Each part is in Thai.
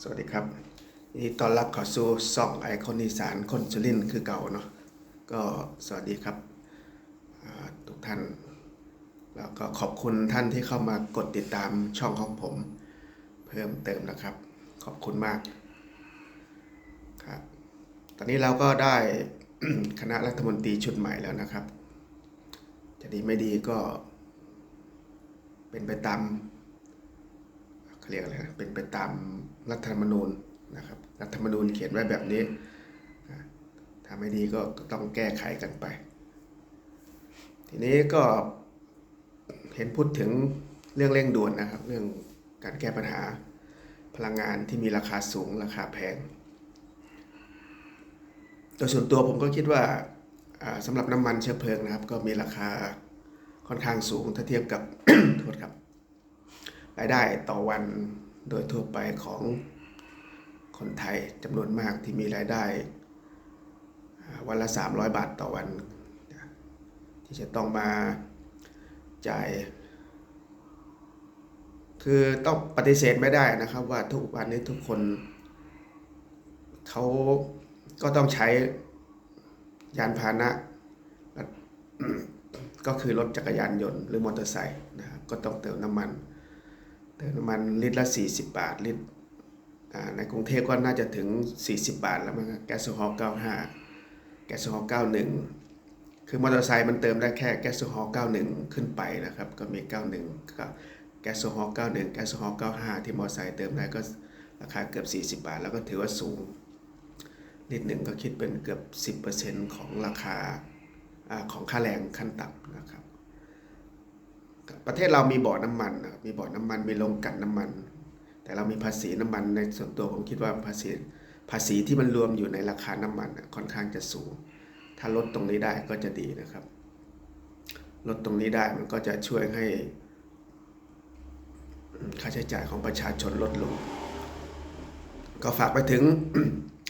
สวัสดีครับนี่ต้อนรับเข้าสู่ซองไอคอนอีสานคนสุรินคือเก่าเนาะก็สวัสดีครับทุกท่าน แล้วก็ขอบคุณท่านที่เข้ามากดติดตามช่องของผม เพิ่มเติมนะครับ ขอบคุณมากครับตอนนี้เราก็ได้คณะรัฐมนตรีชุดใหม่แล้วนะครับ จะดีไม่ดีก็เป็นไปตามเขาเรียกอะไรเป็นไปตาม รัฐธรรมนูญนะครับ รัฐธรรมนูญเขียนไว้แบบนี้นะถ้าไม่ดีก็ต้องแก้ไขกันไป ทีนี้ก็เห็นพูดถึงเรื่องเร่งด่วนนะครับ เรื่องการแก้ปัญหาพลังงานที่มีราคาสูงราคาแพง โดยส่วนตัวผมก็คิดว่าอ่าสำหรับน้ำมันเชื้อเพลิงนะครับ ก็มีราคาค่อนข้างสูงถ้าเทียบกับโทษครับรายได้ต่อวัน โดยทั่วไปของคนไทยจำนวนมากที่มีรายได้ วันละ 300 บาทต่อวัน ที่จะต้องมาจ่าย คือต้องปฏิเสธไม่ได้นะครับว่าทุกวันนี้ทุกคนเขาก็ต้องใช้ยานพาหนะ ก็คือรถจักรยานยนต์หรือมอเตอร์ไซค์นะครับก็ต้องเติมน้ำมัน น้ำมันลิตรละ 40 บาทลิตรในกรุงเทพก็น่าจะถึง 40 บาทแล้วมั้งแก๊สโซฮอล์95 แก๊สโซฮอล์91 คือมอเตอร์ไซค์มันเติมได้แค่แก๊สโซฮอล์91 ขึ้นไปนะครับ ก็มี 91กับแก๊สโซฮอล์91 แก๊สโซฮอล์95 ที่มอเตอร์ไซค์เติมได้ก็ราคาเกือบ 40 บาท แล้วก็ถือว่าสูงลิตรหนึ่งก็คิดเป็นเกือบ 10%ของราคาของค่าแรงขั้นต่ำนะครับ ประเทศเรามีบ่อน้ำมันนะครับมีบ่อน้ำมันมีโรงกลั่นน้ำมัน แต่เรามีภาษีน้ำมันในส่วนตัวผมคิดว่าภาษีภาษีที่มันรวมอยู่ในราคาน้ำมันค่อนข้างจะสูง ถ้าลดตรงนี้ได้ก็จะดีนะครับลดตรงนี้ได้มันก็จะช่วยให้ ค่าใช้จ่ายของประชาชนลดลง ก็ฝากไปถึง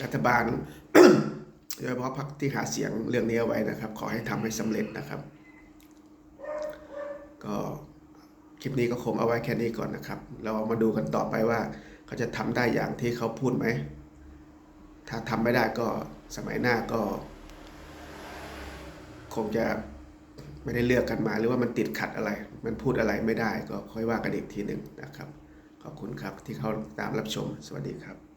รัฐบาลโดยเฉพาะพรรคที่หาเสียงเรื่องนี้เอาไว้นะครับ ขอให้ทำให้สำเร็จนะครับ ก็คลิปนี้ก็คงเอาไว้แค่นี้ก่อนนะครับ เรามาดูกันต่อไปว่า เขาจะทำได้อย่างที่เขาพูดไหม ถ้าทำไม่ได้ก็สมัยหน้าก็ คงจะไม่ได้เลือกกันมา หรือว่ามันติดขัดอะไร มันพูดอะไรไม่ได้ก็ค่อยว่ากันอีกทีหนึ่งนะครับ ขอบคุณครับที่เขาตามรับชม สวัสดีครับ